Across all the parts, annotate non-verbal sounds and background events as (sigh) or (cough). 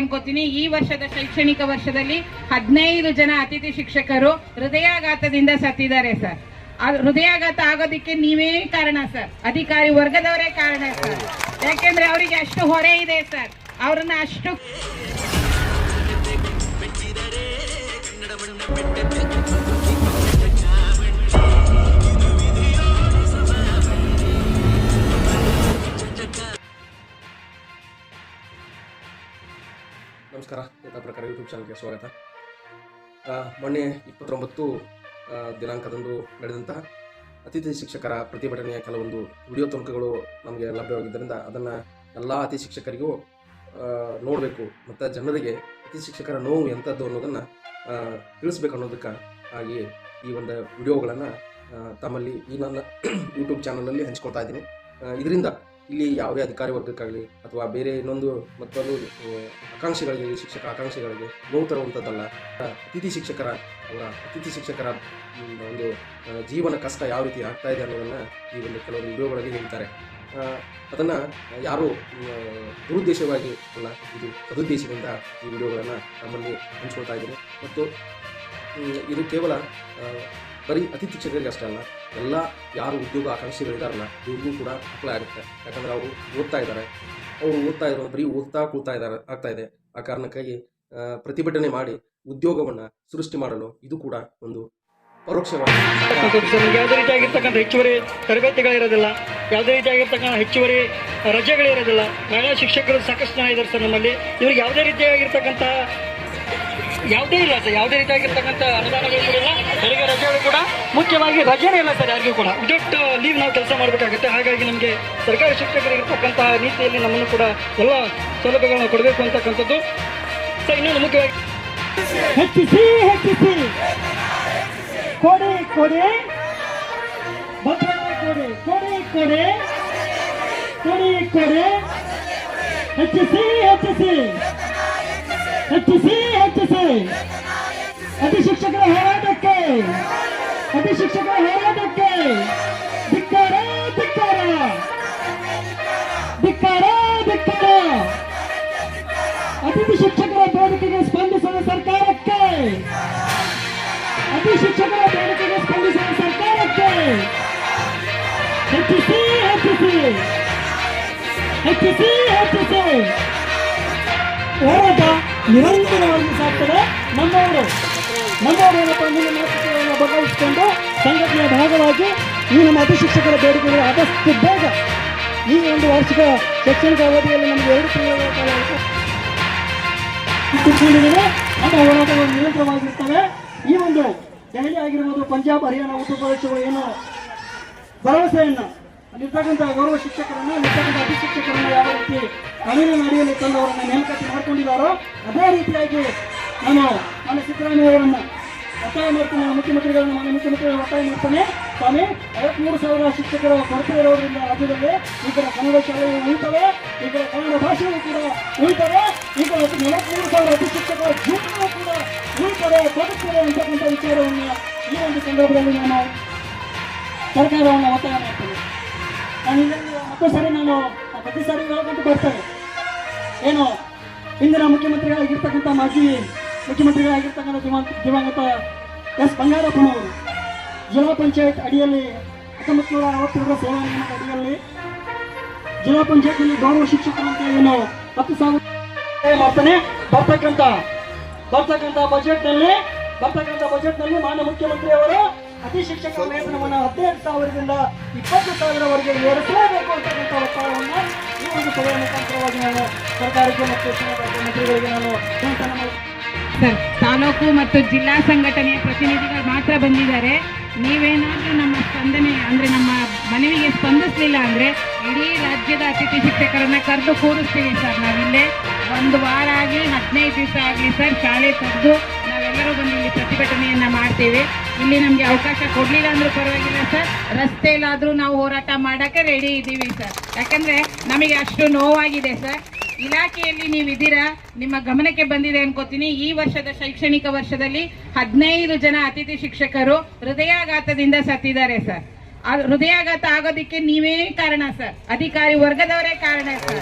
ಅನ್ಕೋತೀನಿ. ಈ ವರ್ಷದ ಶೈಕ್ಷಣಿಕ ವರ್ಷದಲ್ಲಿ ಹದಿನೈದು ಜನ ಅತಿಥಿ ಶಿಕ್ಷಕರು ಹೃದಯಾಘಾತದಿಂದ ಸತ್ತಿದ್ದಾರೆ, ಸರ್. ಹೃದಯಾಘಾತ ಆಗೋದಿಕ್ಕೆ ನೀವೇ ಕಾರಣ, ಸರ್. ಅಧಿಕಾರಿ ವರ್ಗದವರೇ ಕಾರಣ, ಸರ್. ಯಾಕೆಂದ್ರೆ ಅವರಿಗೆ ಅಷ್ಟು ಹೊರೆ ಇದೆ, ಸರ್. ಅವ್ರನ್ನ ಅಷ್ಟು ಚಾನಲ್ಗೆ ಸ್ವಾಗತ. ಮೊನ್ನೆ ಇಪ್ಪತ್ತೊಂಬತ್ತು ದಿನಾಂಕದಂದು ನಡೆದಂತಹ ಅತಿಥಿ ಶಿಕ್ಷಕರ ಪ್ರತಿಭಟನೆಯ ಕೆಲವೊಂದು ವಿಡಿಯೋ ತುಣುಕುಗಳು ನಮಗೆ ಲಭ್ಯವಾಗಿದ್ದರಿಂದ ಅದನ್ನು ಎಲ್ಲ ಅತಿ ಶಿಕ್ಷಕರಿಗೂ ನೋಡಬೇಕು ಮತ್ತು ಜನರಿಗೆ ಅತಿಥಿ ಶಿಕ್ಷಕರ ನೋವು ಎಂಥದ್ದು ಅನ್ನೋದನ್ನು ತಿಳಿಸ್ಬೇಕು ಅನ್ನೋದಕ್ಕೆ ಆಗಿ ಈ ಒಂದು ವಿಡಿಯೋಗಳನ್ನು ತಮ್ಮಲ್ಲಿ ಈ ನನ್ನ (clears throat) ಯೂಟ್ಯೂಬ್ ಚಾನಲಲ್ಲಿ ಹಂಚ್ಕೊಳ್ತಾ ಇದ್ದೀನಿ. ಇದರಿಂದ ಇಲ್ಲಿ ಯಾವುದೇ ಅಧಿಕಾರಿ ವರ್ಗಕ್ಕಾಗಲಿ ಅಥವಾ ಬೇರೆ ಇನ್ನೊಂದು ಮತ್ತೊಂದು ಆಕಾಂಕ್ಷಿಗಳಿಗೆ, ಶಿಕ್ಷಕ ಆಕಾಂಕ್ಷಿಗಳಿಗೆ ನೋವು ತರುವಂಥದ್ದಲ್ಲ ಅತಿಥಿ ಶಿಕ್ಷಕರ ಅವರ ಅತಿಥಿ ಶಿಕ್ಷಕರ ಒಂದು ಜೀವನ ಕಷ್ಟ ಯಾವ ರೀತಿ ಆಗ್ತಾ ಇದೆ ಅನ್ನೋದನ್ನು ಈ ಒಂದು ಕೆಲವೊಂದು ವಿಡಿಯೋಗಳಲ್ಲಿ ಹೇಳ್ತಾರೆ. ಅದನ್ನು ಯಾರು ದುರುದ್ದೇಶವಾಗಿ ಅಲ್ಲ, ಇದು ಸದುದ್ದೇಶದಿಂದ ಈ ವಿಡಿಯೋಗಳನ್ನು ನಮ್ಮಲ್ಲಿ ಹಂಚ್ಕೊಳ್ತಾ ಇದ್ದೀನಿ. ಮತ್ತು ಇದು ಕೇವಲ ಬರೀ ಅತಿಥಿ ಶಿಕ್ಷಕರಿಗೆ ಅಷ್ಟೇ ಅಲ್ಲ ಎಲ್ಲ ಯಾರು ಉದ್ಯೋಗ ಆಕಾಂಕ್ಷಿಗಳಿದಾರಲ್ಲ ಇವ್ರಿಗೂ ಕೂಡ ಅಪ್ಲೈ ಆಗುತ್ತೆ. ಯಾಕಂದ್ರೆ ಅವರು ಓದ್ತಾ ಇದ್ದಾರೆ. ಅವರು ಓದ್ತಾ ಇರೋ, ಬರೀ ಓದ್ತಾ ಕೂತಾ ಇದ್ದಾರೆ, ಆಗ್ತಾ ಇದೆ. ಆ ಕಾರಣಕ್ಕಾಗಿ ಪ್ರತಿಭಟನೆ ಮಾಡಿ ಉದ್ಯೋಗವನ್ನು ಸೃಷ್ಟಿ ಮಾಡಲು ಇದು ಕೂಡ ಒಂದು ಪರೋಕ್ಷವಾಗಿ ಯಾವುದೇ ರೀತಿಯಾಗಿರ್ತಕ್ಕಂಥ ಹೆಚ್ಚುವರಿ ತರಬೇತಿಗಳಿರೋದಿಲ್ಲ. ಯಾವುದೇ ರೀತಿಯಾಗಿರ್ತಕ್ಕಂಥ ಹೆಚ್ಚುವರಿ ರಜೆಗಳಿರೋದಿಲ್ಲ. ಮಹಿಳಾ ಶಿಕ್ಷಕರು ಸಾಕಷ್ಟು ಜನ ಇದ್ದಾರೆ ಸರ್ ನಮ್ಮಲ್ಲಿ. ಇವ್ರಿಗೆ ಯಾವುದೇ ರೀತಿಯಾಗಿರ್ತಕ್ಕಂಥ ಯಾವುದೇ ಇಲ್ಲ ಸರ್, ಯಾವುದೇ ರೀತಿಯಾಗಿರ್ತಕ್ಕಂಥ ಅನುದಾನಗಳು ಕೂಡ ಇಲ್ಲ. ತೆರಿಗೆ ರಜೆಗಳು ಕೂಡ. ಮುಖ್ಯವಾಗಿ ರಜೆನೇ ಇಲ್ಲ ಸರ್, ಯಾರಿಗೂ ಕೂಡ. ವಿದೌಟ್ ಲೀವ್ ನಾವು ಕೆಲಸ ಮಾಡಬೇಕಾಗುತ್ತೆ. ಹಾಗಾಗಿ ನಮಗೆ ಸರ್ಕಾರಿ ಶಿಕ್ಷಕರಿಗಿರ್ತಕ್ಕಂತಹ ನೀತಿಯಲ್ಲಿ ನಮ್ಮನ್ನು ಕೂಡ ಎಲ್ಲ ಸೌಲಭ್ಯಗಳನ್ನು ಕೊಡಬೇಕು ಅಂತಕ್ಕಂಥದ್ದು. ಸರ್, ಇನ್ನೊಂದು ಮುಖ್ಯವಾಗಿ ಹೆಚ್ಚಿಸಿ ಹೆಚ್ಚಿಸಿ. ಕೊಡಿ ಕೊಡಿ. ಕೊಡಿ. ಕೊಡಿ ಕೊಡಿ. ಕೊಡಿ ಕೊಡಿ. ಹೆಚ್ಚಿಸಿ ಹೆಚ್ಚಿಸಿ. ಹೆಚ್ಚಿಸಿ ಹೆಚ್ಚಿಸಿ ಅತಿ ಶಿಕ್ಷಕರ ಹೋರಾಟಕ್ಕೆ ಅತಿ ಶಿಕ್ಷಕರ ಹೋರಾಟಕ್ಕೆ ಧಿಕ್ಕಾರ ಧಿಕ್ಕಾರ ಧಿಕ್ಕಾರ ಧಿಕ್ಕಾರ ಅತಿಥಿ ಶಿಕ್ಷಕರ ಬೇಡಿಕೆಗೆ ಸ್ಪಂದಿಸದ ಸರ್ಕಾರಕ್ಕೆ ಅತಿ ಶಿಕ್ಷಕರ ಬೇಡಿಕೆಗೆ ಸ್ಪಂದಿಸದ ಸರ್ಕಾರಕ್ಕೆ ಹೆಚ್ಚಿಸಿ ಹೆಚ್ಚಿಸಿ ಹೆಚ್ಚಿಸಿ ಹೆಚ್ಚಿಸಿ ಹೋರಾಟ ನಿರಂತರವಾಗಿ ಸಾಕ್ತಾರೆ ನಮ್ಮವರು ನಮ್ಮವರು ಏನಪ್ಪ ಮುಂದಿನ ಮಾತುಕತೆಯನ್ನು ಬಗೆಹರಿಸಿಕೊಂಡು ಸಂಘಟನೆಯ ಭಾಗವಾಗಿ ಈ ನಮ್ಮ ಅತಿ ಶಿಕ್ಷಕರ ಬೇಡಿಕೆಗಳು ಆದಷ್ಟು ಬೇಗ ಈ ಒಂದು ವಾರ್ಷಿಕ ಶೈಕ್ಷಣಿಕ ಅವಧಿಯಲ್ಲಿ ನಮಗೆ ಎರಡು ತಿಂಗಳ ನಮ್ಮ ಹೋರಾಟಗಳು ನಿರಂತರವಾಗಿರ್ತವೆ. ಈ ಒಂದು ದೆಹಲಿ ಆಗಿರ್ಬೋದು, ಪಂಜಾಬ್, ಹರಿಯಾಣ ಉತ್ತರ ಪ್ರದೇಶಗಳು ಏನು ಭರವಸೆಯನ್ನು ಅಲ್ಲಿರ್ತಕ್ಕಂಥ ಗೌರವ ಶಿಕ್ಷಕರನ್ನು ಅಲ್ಲಿರ್ತಕ್ಕಂಥ ಅತಿ ಶಿಕ್ಷಕರನ್ನು ಯಾವ ರೀತಿ ಕಾನೂನಿನ ಅಡಿಯಲ್ಲಿ ತಂದು ಅವರನ್ನು ನೇಮಕಾತಿ ಮಾಡಿಕೊಂಡಿದ್ದಾರೋ, ಅದೇ ರೀತಿಯಾಗಿ ನಾನು ನನ್ನ ಸಿದ್ದರಾಮಯ್ಯ ಅವರನ್ನು ಒತ್ತಾಯ ಮಾಡ್ತೀನಿ. ಮುಖ್ಯಮಂತ್ರಿಗಳನ್ನ ನನ್ನ ಮುಖ್ಯಮಂತ್ರಿಗಳ ಒತ್ತಾಯ ಮಾಡ್ತಾನೆ. ಸ್ವಾಮಿ, ಐವತ್ಮೂರು ಸಾವಿರ ಶಿಕ್ಷಕರ ಕೊರತೆ ಇರೋದ್ರಿಂದ ರಾಜ್ಯದಲ್ಲಿ ಈ ಕಡೆ ಕನ್ನಡ ಶಾಲೆಗಳು ಉಳಿತವೆ, ಈ ಕಡೆ ಕನ್ನಡ ಭಾಷೆಗಳು ಕೂಡ ಉಳಿತವೆ, ಈ ಕಡೆ ನಲವತ್ಮೂರು ಸಾವಿರ ಅತಿ ಶಿಕ್ಷಕರ ಜೀವನವೂ ಕೂಡ ಉಳಿತವೆ ಬದುಕ್ತದೆ ಅಂತಕ್ಕಂಥ ವಿಚಾರವನ್ನು ಈ ಒಂದು ಸಂದರ್ಭದಲ್ಲಿ ನಾನು ಸರ್ಕಾರವನ್ನು ಒತ್ತಾಯ ಮಾಡ್ತೇನೆ. ನಾನು ಇದನ್ನು ಮತ್ತೆ ಸರಿ ನಾನು ಪ್ರತಿ ಸಾರಿ ಹೇಳ್ಕೊಂಡು ಬರ್ತೇನೆ. ಏನು? ಇಂದಿನ ಮುಖ್ಯಮಂತ್ರಿಗಳಾಗಿರ್ತಕ್ಕಂಥ ಮಾಜಿ ಮುಖ್ಯಮಂತ್ರಿಗಳಾಗಿರ್ತಕ್ಕಂಥ ದಿವಂಗ ದಿವಂಗತ ಎಸ್ ಬಂಗಾರಪ್ಪನವರು, ಜಿಲ್ಲಾ ಪಂಚಾಯತ್ ಅಡಿಯಲ್ಲಿ ಹತ್ತೊಂಬತ್ತು ನೂರ ಅರವತ್ತೆರಡರ ಸೇವಾ ನಿಯಮದ ಅಡಿಯಲ್ಲಿ ಜಿಲ್ಲಾ ಪಂಚಾಯತ್ನಲ್ಲಿ ಗೌರವ ಶಿಕ್ಷಕರು ಅಂತ ಏನು ಹತ್ತು ಸಾವಿರ ಮಾಡ್ತಾನೆ? ಬರ್ತಕ್ಕಂಥ ಬರ್ತಕ್ಕಂಥ ಬಜೆಟ್ನಲ್ಲಿ ಬರ್ತಕ್ಕಂಥ ಬಜೆಟ್ನಲ್ಲಿ ಮಾನ್ಯ ಮುಖ್ಯಮಂತ್ರಿಯವರು ಅತಿ ಶಿಕ್ಷಕ ವೇತನವನ್ನು ಹದಿನೈದು ಸಾವಿರದಿಂದ ಇಪ್ಪತ್ತು ಸಾವಿರವರೆಗೆ ಏರಿಸಲೇಬೇಕು ಅಂತಕ್ಕಂಥ ಒತ್ತಾಯವನ್ನು ಸರ್, ತಾಲೂಕು ಮತ್ತು ಜಿಲ್ಲಾ ಸಂಘಟನೆಯ ಪ್ರತಿನಿಧಿಗಳು ಮಾತ್ರ ಬಂದಿದ್ದಾರೆ. ನೀವೇನಾದ್ರೂ ನಮ್ಮ ಸ್ಪಂದನೆ, ಅಂದ್ರೆ ನಮ್ಮ ಮನವಿಗೆ ಸ್ಪಂದಿಸಲಿಲ್ಲ ಅಂದ್ರೆ ಇಡೀ ರಾಜ್ಯದ ಅತಿಥಿ ಶಿಕ್ಷಕರನ್ನ ಕರೆದು ಕೂರಿಸ್ತೀವಿ ಸರ್. ನಾವಿಲ್ಲೇ ಒಂದು ವಾರ ಆಗಲಿ ಹದಿನೈದು ದಿವಸ ಆಗಲಿ ಸರ್, ಶಾಲೆ ತೆಗೆದು ನಾವೆಲ್ಲರೂ ಬಂದು ಇಲ್ಲಿ ಪ್ರತಿಭಟನೆಯನ್ನ ಮಾಡ್ತೀವಿ. ಇಲ್ಲಿ ನಮಗೆ ಅವಕಾಶ ಕೊಡ್ಲಿಲ್ಲ ಅಂದ್ರೆ ಪರವಾಗಿಲ್ಲ ಸರ್. ರಸ್ತೆಯಲ್ಲಾದ್ರೂ ನಾವು ಹೋರಾಟ ಮಾಡಕ್ಕೆ ರೆಡಿ ಇದ್ದೀವಿ ಸರ್. ಯಾಕಂದ್ರೆ ನಮಗೆ ಅಷ್ಟು ನೋವಾಗಿದೆ ಸರ್. ಇಲಾಖೆಯಲ್ಲಿ ನೀವು ಇದ್ದೀರಾ? ನಿಮ್ಮ ಗಮನಕ್ಕೆ ಬಂದಿದೆ ಅನ್ಕೋತೀನಿ. ಈ ವರ್ಷದ ಶೈಕ್ಷಣಿಕ ವರ್ಷದಲ್ಲಿ ಹದಿನೈದು ಜನ ಅತಿಥಿ ಶಿಕ್ಷಕರು ಹೃದಯಾಘಾತದಿಂದ ಸತ್ತಿದ್ದಾರೆ ಸರ್. ಹೃದಯಾಘಾತ ಆಗೋದಿಕ್ಕೆ ನೀವೇ ಕಾರಣ ಸರ್. ಅಧಿಕಾರಿ ವರ್ಗದವರೇ ಕಾರಣ ಸರ್.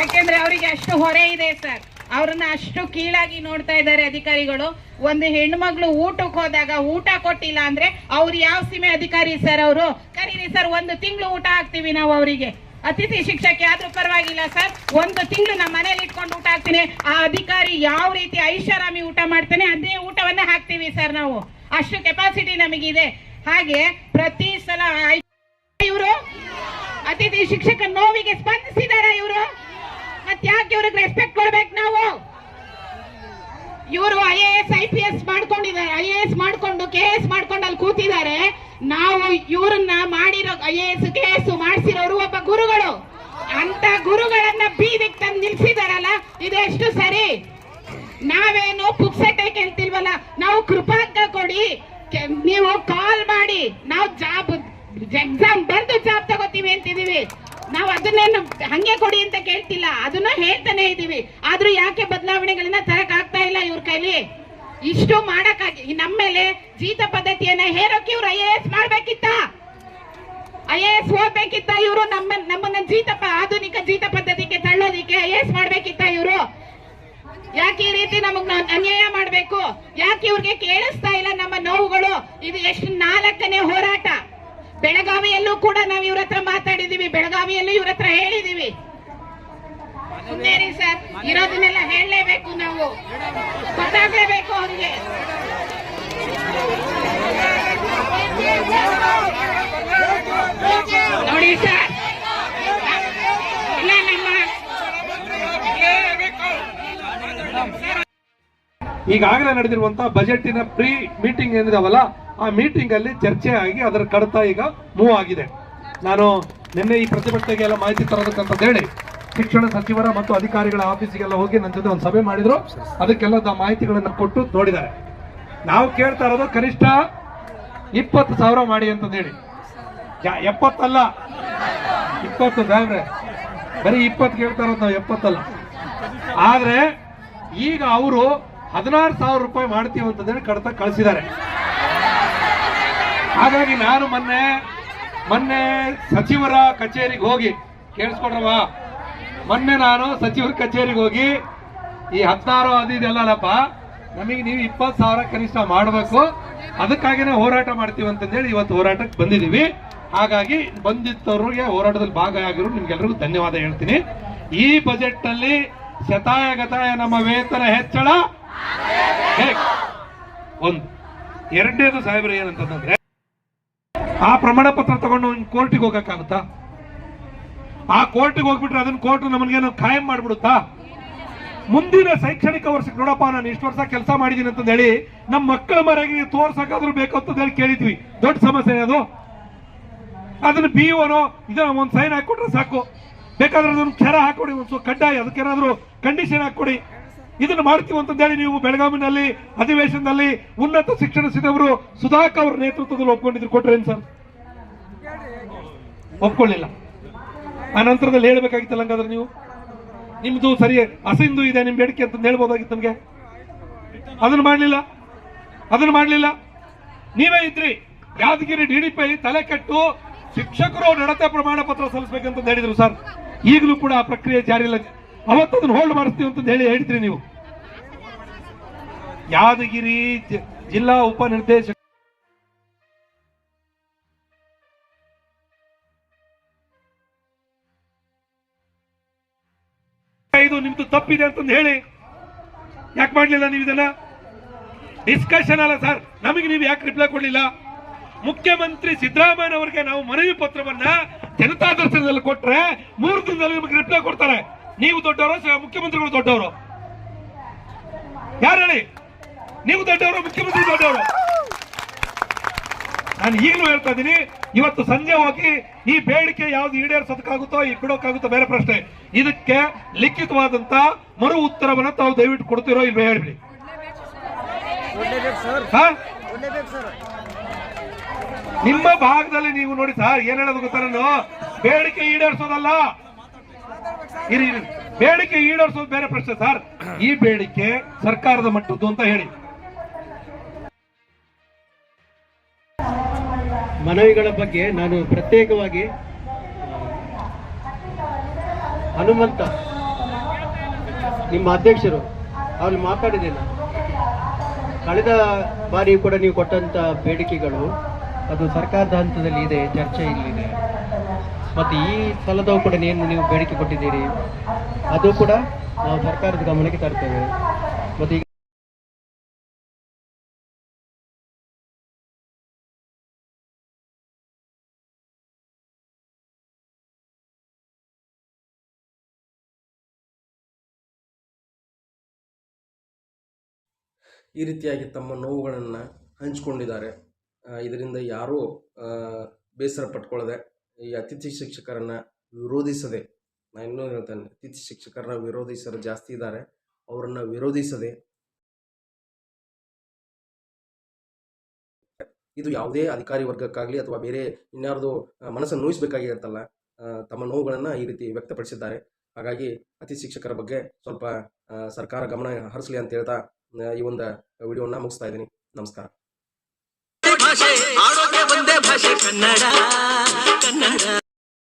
ಯಾಕೆಂದ್ರೆ ಅವರಿಗೆ ಅಷ್ಟು ಹೊರೆ ಇದೆ ಸರ್. ಅವ್ರನ್ನ ಅಷ್ಟು ಕೀಳಾಗಿ ನೋಡ್ತಾ ಇದ್ದಾರೆ ಅಧಿಕಾರಿಗಳು. ಒಂದು ಹೆಣ್ಮಗಳು ಊಟಕ್ಕೆ ಹೋದಾಗ ಊಟ ಕೊಟ್ಟಿಲ್ಲ ಅಂದ್ರೆ ಅವ್ರು ಯಾವ ಸೀಮೆ ಅಧಿಕಾರಿ ಸರ್ ಅವರು? ಕರೀರಿ ಸರ್, ಒಂದು ತಿಂಗಳು ಊಟ ಹಾಕ್ತಿವಿ ನಾವು ಅವರಿಗೆ. ಅತಿಥಿ ಶಿಕ್ಷಕಿ ಆದ್ರೂ ಪರವಾಗಿಲ್ಲ ಸರ್, ಒಂದು ತಿಂಗಳು ನಮ್ಮ ಮನೇಲಿ ಇಟ್ಕೊಂಡು ಊಟ ಹಾಕ್ತೀನಿ. ಆ ಅಧಿಕಾರಿ ಯಾವ ರೀತಿ ಐಷಾರಾಮಿ ಊಟ ಮಾಡ್ತಾನೆ ಅದೇ ಊಟವನ್ನ ಹಾಕ್ತೀವಿ ಸರ್ ನಾವು. ಅಷ್ಟು ಕೆಪಾಸಿಟಿ ನಮಗಿದೆ. ಹಾಗೆ ಪ್ರತಿ ಸಲ ಇವರು ಅತಿಥಿ ಶಿಕ್ಷಕ ನೋವಿಗೆ ಸ್ಪಂದಿಸಿದಾರ ಇವರು? ಮತ್ ಯಾಕೆ ಇವ್ರಿಗೆ ರೆಸ್ಪೆಕ್ಟ್ ಕೊಡ್ಬೇಕು ನಾವು? ಇವರು I A S I P S ಮಾಡ್ಕೊಂಡಿದ್ದಾರೆ ಐ ಎ ಎಸ್ ಮಾಡ್ಕೊಂಡು ಕೆ ಎಸ್ ಮಾಡ್ಕೊಂಡು ಅಲ್ಲಿ ಕೂತಿದ್ದಾರೆ. ನಾವು ಇವರನ್ನ ಮಾಡಿರೋ I A S K S ಮಾಡಿಸಿರೋರು ಒಬ್ಬ ಗುರುಗಳು. ಅಂತ ಗುರುಗಳನ್ನ ಬೀದಿಗೆ ತಂದು ನಿಲ್ಸಿದಾರಲ್ಲ, ಇದೆಷ್ಟು ಸರಿ? ನಾವೇನು ಪುಕ್ಸಟ್ಟೆ ಕೇಳ್ತಿಲ್ವಲ್ಲ, ನಾವು ಕೃಪಾಂಕ ಕೊಡಿ ನೀವು ಕಾಲ್ ಮಾಡಿ, ನಾವು ಜಾಬ್ ಎಕ್ಸಾಮ್ ಬಂದು ಜಾಬ್ ತಗೋತೀವಿ ಅಂತಿದೀವಿ ನಾವು ಅದನ್ನೇನು ಹಂಗೆ ಕೊಡಿ ಅಂತ ಕೇಳ್ತಿಲ್ಲ. ಅದನ್ನು ಹೇಳ್ತಾನೆ ಇದೀವಿ ಆದ್ರೂ ಯಾಕೆ ಬದಲಾವಣೆಗಳನ್ನ ತರಕ್ ಆಗ್ತಾ ಇಲ್ಲ ಇವ್ರ ಕೈಲಿ? ಇಷ್ಟು ಮಾಡಕ್ಕಾಗಿ ನಮ್ಮ ಮೇಲೆ ಜೀತ ಪದ್ಧತಿಯನ್ನ ಹೇರೋಕೆ ಇವ್ರು ಐ ಎ ಎಸ್ ಮಾಡ್ಬೇಕಿತ್ತ? ಐ ಎ ಎಸ್ ಓದ್ಬೇಕಿತ್ತ ಇವರು? ನಮ್ಮ ನಮ್ಮನ್ನ ಜೀತ ಆಧುನಿಕ ಜೀತ ಪದ್ಧತಿಗೆ ತಳ್ಳೋದಿಕ್ಕೆ ಐ ಎ ಎಸ್ ಮಾಡ್ಬೇಕಿತ್ತ ಇವರು? ಯಾಕೆ ಈ ರೀತಿ ನಮಗ್ ಅನ್ಯಾಯ ಮಾಡ್ಬೇಕು? ಯಾಕೆ ಇವ್ರಿಗೆ ಕೇಳಿಸ್ತಾ ಇಲ್ಲ ನಮ್ಮ ನೋವುಗಳು? ಇದು ಎಷ್ಟು ನಾಲ್ಕನೇ ಹೋರಾಟ. ಬೆಳಗಾವಿಯಲ್ಲೂ ಕೂಡ ನಾವು ಇವ್ರ ಹತ್ರ ಮಾತಾಡಿದೀವಿ. ಬೆಳಗಾವಿಯಲ್ಲೂ ಇವ್ರ ಹತ್ರ ಹೇಳಿದೀವಿ. ಸರ್. ಇರೋದನ್ನೆಲ್ಲ ಹೇಳಲೇಬೇಕು ನಾವು. ಗೊತ್ತಾಗ್ಲೇಬೇಕು ಅವ್ರಿಗೆ. ನೋಡಿ ಸರ್. ಇಲ್ಲ, ನಮ್ಮ ಈಗಾಗಲೇ ನಡೆದಿರುವಂತಹ ಬಜೆಟಿನ ಪ್ರೀ ಮೀಟಿಂಗ್ ಏನಿದಾವಲ್ಲ ಆ ಮೀಟಿಂಗ್ ಅಲ್ಲಿ ಚರ್ಚೆ ಆಗಿ ಅದರ ಕಡತ ಈಗ ಮೂವ್ ಆಗಿದೆ. ನಾನು ನಿನ್ನೆ ಈ ಪ್ರತಿಭಟನೆಗೆ ಎಲ್ಲ ಮಾಹಿತಿ ತರೋದಕ್ಕಂತ ಹೇಳಿ, ಶಿಕ್ಷಣ ಸಚಿವರ ಮತ್ತು ಅಧಿಕಾರಿಗಳ ಆಫೀಸಿಗೆಲ್ಲ ಹೋಗಿ ನನ್ನ ಜೊತೆ ಒಂದು ಸಭೆ ಮಾಡಿದ್ರು. ಅದಕ್ಕೆಲ್ಲ ಮಾಹಿತಿಗಳನ್ನು ಕೊಟ್ಟು ನೋಡಿದ್ದಾರೆ. ನಾವು ಕೇಳ್ತಾ ಇರೋದು ಕನಿಷ್ಠ ಇಪ್ಪತ್ತು ಸಾವಿರ ಮಾಡಿ ಅಂತ ಹೇಳಿ. ಯಾ- ಎಪ್ಪತ್ತಲ್ಲ? ಇಪ್ಪತ್ತು ಸಾವಿರ. ಬರೀ ಇಪ್ಪತ್ತು ಕೇಳ್ತಾ ಇರೋದು ನಾವು ಎಪ್ಪತ್ತಲ್ಲ. ಆದ್ರೆ ಈಗ ಅವರು ಹದಿನಾರು ಸಾವಿರ ರೂಪಾಯಿ ಮಾಡ್ತೀವಿ ಅಂತಂದೇಳಿ ಕಡತ ಕಳಿಸಿದ್ದಾರೆ. ಹಾಗಾಗಿ ನಾನು ಮೊನ್ನೆ ಮೊನ್ನೆ ಸಚಿವರ ಕಚೇರಿಗೆ ಹೋಗಿ ಕೇಳಿಸ್ಕೊಡ್ರವ ಮೊನ್ನೆ ನಾನು ಸಚಿವರ ಕಚೇರಿಗೆ ಹೋಗಿ, ಈ ಹದಿನಾರು ಅದು ಇದೆಲ್ಲಪ್ಪ ನಮಗೆ ನೀವು ಇಪ್ಪತ್ತು ಸಾವಿರ ಕನಿಷ್ಠ ಮಾಡಬೇಕು. ಅದಕ್ಕಾಗಿನೇ ಹೋರಾಟ ಮಾಡ್ತೀವಿ ಅಂತಂದೇಳಿ ಇವತ್ತು ಹೋರಾಟಕ್ಕೆ ಬಂದಿದ್ದೀವಿ. ಹಾಗಾಗಿ ಬಂದಿದ್ದವ್ರಿಗೆ ಹೋರಾಟದಲ್ಲಿ ಭಾಗಿಯಾಗಿರೋ ನಿಮ್ಗೆಲ್ರಿಗೂ ಧನ್ಯವಾದ ಹೇಳ್ತೀನಿ. ಈ ಬಜೆಟ್ನಲ್ಲಿ ಶತಾಯ ಗತಾಯ ನಮ್ಮ ವೇತನ ಹೆಚ್ಚಳ. ಒಂದು. ಎರಡನೇದು ಸಾಹೇಬ್ರು ಏನಂತಂದ್ರೆ ಆ ಪ್ರಮಾಣ ಪತ್ರ ತಗೊಂಡು ಕೋರ್ಟಿಗೆ ಹೋಗಕ್ಕಾಗುತ್ತಾ? ಆ ಕೋರ್ಟಿಗೆ ಹೋಗ್ಬಿಟ್ರೆ ಅದನ್ನ ಕೋರ್ಟ್ ನಮಗೇನು ಖಾಯಂ ಮಾಡ್ಬಿಡುತ್ತಾ? ಮುಂದಿನ ಶೈಕ್ಷಣಿಕ ವರ್ಷಕ್ಕೆ ನೋಡಪ್ಪ, ನಾನು ಇಷ್ಟು ವರ್ಷ ಕೆಲಸ ಮಾಡಿದ್ದೀನಿ ಅಂತ ಹೇಳಿ ನಮ್ಮ ಮಕ್ಕಳ ಮನೆಗೆ ತೋರ್ಸಕ್ಕಾದ್ರೂ ಬೇಕು ಅಂತ ಹೇಳಿ ಕೇಳಿದ್ವಿ. ದೊಡ್ಡ ಸಮಸ್ಯೆ ಅದು. ಅದನ್ನ ಬಿ ಓನೋ ಇದನ್ನ ಒಂದು ಸೈನ್ ಹಾಕೊಟ್ರೆ ಸಾಕು. ಬೇಕಾದ್ರೆ ಅದನ್ನು ಕೆರ ಹಾಕೊಡಿ ಒಂದು ಕಡ್ಡಾಯ ಅದಕ್ಕೇನಾದ್ರೂ ಕಂಡೀಷನ್ ಹಾಕೊಡಿ ಇದನ್ನ ಮಾಡ್ತೀವಿ ಅಂತ ಹೇಳಿ ನೀವು ಬೆಳಗಾವಿನಲ್ಲಿ, ಅಧಿವೇಶನದಲ್ಲಿ ಉನ್ನತ ಶಿಕ್ಷಣ ಸಚಿವರು ಸುಧಾಕರ್ ಅವರ ನೇತೃತ್ವದಲ್ಲಿ ಒಪ್ಕೊಂಡಿದ್ರು. ಕೊಟ್ರೇನ್ ಸರ್? ಒಪ್ಕೊಳ್ಳಿಲ್ಲ. ಆ ನಂತರದಲ್ಲಿ ಹೇಳ್ಬೇಕಾಗಿತ್ತಲ್ಲ ಹಂಗಾದ್ರೆ ನೀವು? ನಿಮ್ದು ಸರಿ ಅಸಿಂದು ಇದೆ ನಿಮ್ ಬೇಡಿಕೆ ಅಂತ ಹೇಳ್ಬೋದಾಗಿತ್ತು ನಮ್ಗೆ? ಅದನ್ನು ಮಾಡಲಿಲ್ಲ? ಅದನ್ನು ಮಾಡಲಿಲ್ಲ? ನೀವೇ ಇದ್ರಿ. ಯಾದಗಿರಿ ಡಿಡಿಪಿ ತಲೆ ಕೆಟ್ಟು ಶಿಕ್ಷಕರು ನಡತೆ ಪ್ರಮಾಣ ಪತ್ರ ಸಲ್ಲಿಸಬೇಕಂತ ಹೇಳಿದ್ರು ಸರ್. ಈಗಲೂ ಕೂಡ ಆ ಪ್ರಕ್ರಿಯೆ ಜಾರಿ ಇಲ್ಲ ಅವತ್ತು ಅದನ್ನ ಹೋಲ್ಡ್ ಮಾಡಿಸ್ತೀವಿ ಅಂತ ಹೇಳಿ ಹೇಳಿದ್ರಿ ನೀವು. ಯಾದಗಿರಿ ಜಿಲ್ಲಾ ಉಪನಿರ್ದೇಶಕ ಇದು ನಿಮ್ದು ತಪ್ಪಿದೆ ಅಂತಂದು ಹೇಳಿ. ಯಾಕೆ ಮಾಡಲಿಲ್ಲ ನೀವು ಇದನ್ನ? ಡಿಸ್ಕಷನ್ ಅಲ್ಲ ಸರ್. ನಮಗೆ ನೀವು ಯಾಕೆ ರಿಪ್ಲೈ ಕೊಡಲಿಲ್ಲ? ಮುಖ್ಯಮಂತ್ರಿ ಸಿದ್ದರಾಮಯ್ಯ ಅವರಿಗೆ ನಾವು ಮನವಿ ಪತ್ರವನ್ನ ಜನತಾ ದರ್ಶನದಲ್ಲಿ ಕೊಟ್ಟರೆ ಮೂರು ದಿನದಲ್ಲಿ ನಿಮಗೆ ರಿಪ್ಲೈ ಕೊಡ್ತಾರೆ. ನೀವು ದೊಡ್ಡವರು ಮುಖ್ಯಮಂತ್ರಿಗಳು ದೊಡ್ಡವರು. ಯಾರು ಹೇಳಿ? ನೀವು ದೊಡ್ಡವರು, ಮುಖ್ಯಮಂತ್ರಿ ದೊಡ್ಡವರು. ನಾನು ಈಗಲೂ ಹೇಳ್ತಾ ಇದ್ದೀನಿ, ಇವತ್ತು ಸಂಜೆ ಹೋಗಿ ಈ ಬೇಡಿಕೆ ಯಾವ್ದು ಈಡೇರಿಸೋದಕ್ಕಾಗುತ್ತೋ, ಈ ಬಿಡೋಕ್ಕಾಗುತ್ತೋ ಬೇರೆ ಪ್ರಶ್ನೆ. ಇದಕ್ಕೆ ಲಿಖಿತವಾದಂತ ಮರು ಉತ್ತರವನ್ನ ತಾವು ದಯವಿಟ್ಟು ಕೊಡ್ತಿರೋ ಇಲ್ವೇ ಹೇಳ್ಬಿಡಿ. ನಿಮ್ಮ ಭಾಗದಲ್ಲಿ ನೀವು ನೋಡಿ ಸರ್, ಏನ್ ಹೇಳೋದು ಗೊತ್ತಾ ನಾನು? ಬೇಡಿಕೆ ಈಡೇರಿಸೋದಲ್ಲ. ಬೇಡಿಕೆ ಈಡೇರಿಸೋದು ಬೇರೆ ಪ್ರಶ್ನೆ ಸರ್. ಈ ಬೇಡಿಕೆ ಸರ್ಕಾರದ ಮಟ್ಟದ್ದು ಅಂತ ಹೇಳಿ. ಮನವಿಗಳ ಬಗ್ಗೆ ನಾನು ಪ್ರತ್ಯೇಕವಾಗಿ ಹನುಮಂತ, ನಿಮ್ಮ ಅಧ್ಯಕ್ಷರು ಅಲ್ಲಿ ಮಾತಾಡಿದ್ದೇನೆ ಕಳೆದ ಬಾರಿ ಕೂಡ ನೀವು ಕೊಟ್ಟಂತ ಬೇಡಿಕೆಗಳು, ಅದು ಸರ್ಕಾರದ ಹಂತದಲ್ಲಿ ಇದೆ, ಚರ್ಚೆ ಇಲ್ಲಿದೆ. ಮತ್ತು ಈ ಸಲದವು ಕೂಡ ಏನು ನೀವು ಬೇಡಿಕೆ ಕೊಟ್ಟಿದ್ದೀರಿ, ಅದು ಕೂಡ ನಾವು ಸರ್ಕಾರದ ಗಮನಕ್ಕೆ ತರ್ತೇವೆ. ಮತ್ತು ಈ ರೀತಿಯಾಗಿ ತಮ್ಮ ನೋವುಗಳನ್ನು ಹಂಚಿಕೊಂಡಿದ್ದಾರೆ. ಇದರಿಂದ ಯಾರೂ ಬೇಸರ ಪಟ್ಕೊಳ್ಳದೆ ಈ ಅತಿಥಿ ಶಿಕ್ಷಕರನ್ನು ವಿರೋಧಿಸದೆ ನಾನು ಇನ್ನೂ ಹೇಳ್ತೇನೆ, ಅತಿಥಿ ಶಿಕ್ಷಕರನ್ನ ವಿರೋಧಿಸರು ಜಾಸ್ತಿ ಇದ್ದಾರೆ, ಅವರನ್ನು ವಿರೋಧಿಸದೆ. ಇದು ಯಾವುದೇ ಅಧಿಕಾರಿ ವರ್ಗಕ್ಕಾಗಲಿ ಅಥವಾ ಬೇರೆ ಇನ್ಯಾರ್ದು ಮನಸ್ಸನ್ನು ನೋಯಿಸಬೇಕಾಗಿರುತ್ತಲ್ಲ ತಮ್ಮ ನೋವುಗಳನ್ನು ಈ ರೀತಿ ವ್ಯಕ್ತಪಡಿಸಿದ್ದಾರೆ. ಹಾಗಾಗಿ ಅತಿಥಿ ಶಿಕ್ಷಕರ ಬಗ್ಗೆ ಸ್ವಲ್ಪ ಸರ್ಕಾರ ಗಮನ ಹರಿಸಲಿ ಅಂತ ಹೇಳ್ತಾ ಈ ಒಂದು ವಿಡಿಯೋನ ಮುಗಿಸ್ತಾ ಇದ್ದೀನಿ. ನಮಸ್ಕಾರ. ಭಾಷೆ ಆಡೋಕೆ ಒಂದೇ ಭಾಷೆ ಕನ್ನಡ ಕನ್ನಡ.